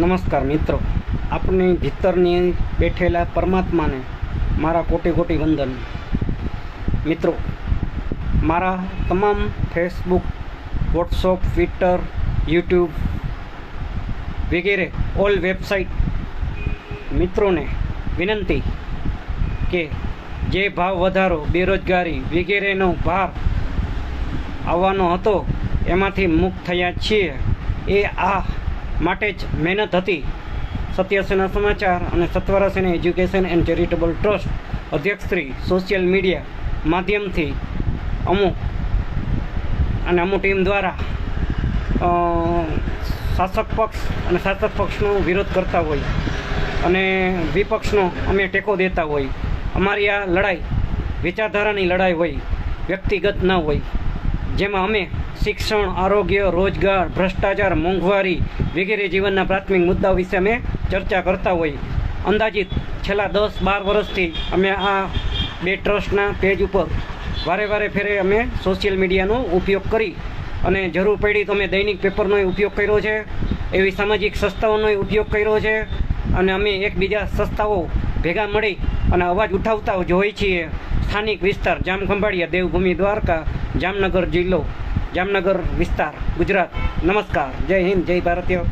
નમસ્કાર મિત્રો. આપની ભીતરની બેઠેલા પરમાત્માને મારા કોટી કોટી વંદન. મિત્રો, મારા તમામ ફેસબુક વોટ્સઅપ ટ્વિટર યુટ્યુબ વગેરે ઓલ વેબસાઇટ મિત્રોને વિનંતી કે જે ભાવ વધારો, બેરોજગારી વગેરેનો ભાર આવવાનો હતો, એમાંથી મુક્ત થયા છીએ. એ આ માટે જ મહેનત હતી. સત્યસેના સમાચાર અને Satvarasena education and charitable trust અધ્યક્ષ શ્રી સોશિયલ મીડિયા માધ્યમથી અમુક અને અમુક ટીમ દ્વારા શાસક પક્ષ અને શાસક પક્ષનો વિરોધ કરતા હોય અને વિપક્ષનો અમે ટેકો દેતા હોય. અમારી આ લડાઈ વિચારધારાની લડાઈ હોય, વ્યક્તિગત ન હોય. જેમાં અમે શિક્ષણ, આરોગ્ય, રોજગાર, ભ્રષ્ટાચાર, મોંઘવારી વગેરે જીવનના પ્રાથમિક મુદ્દાઓ વિશે અમે ચર્ચા કરતા હોઈએ. અંદાજિત છેલ્લા દસ બાર વર્ષથી અમે આ બે ટ્રસ્ટના પેજ ઉપર વારે વારે ફેરે અમે સોશિયલ મીડિયાનો ઉપયોગ કરી અને જરૂર પડી તો અમે દૈનિક પેપરનો ઉપયોગ કર્યો છે, એવી સામાજિક સંસ્થાઓનો ઉપયોગ કર્યો છે અને અમે એકબીજા સંસ્થાઓ ભેગા મળી અને અવાજ ઉઠાવતા જોઈએ છીએ. સ્થાનિક વિસ્તાર, જામખંભાળિયા, દેવભૂમિ, દ્વારકા જામનગર જિલ્લો જામનગર વિસ્તાર ગુજરાત. નમસ્કાર. જય હિન્દ જય ભારતીય.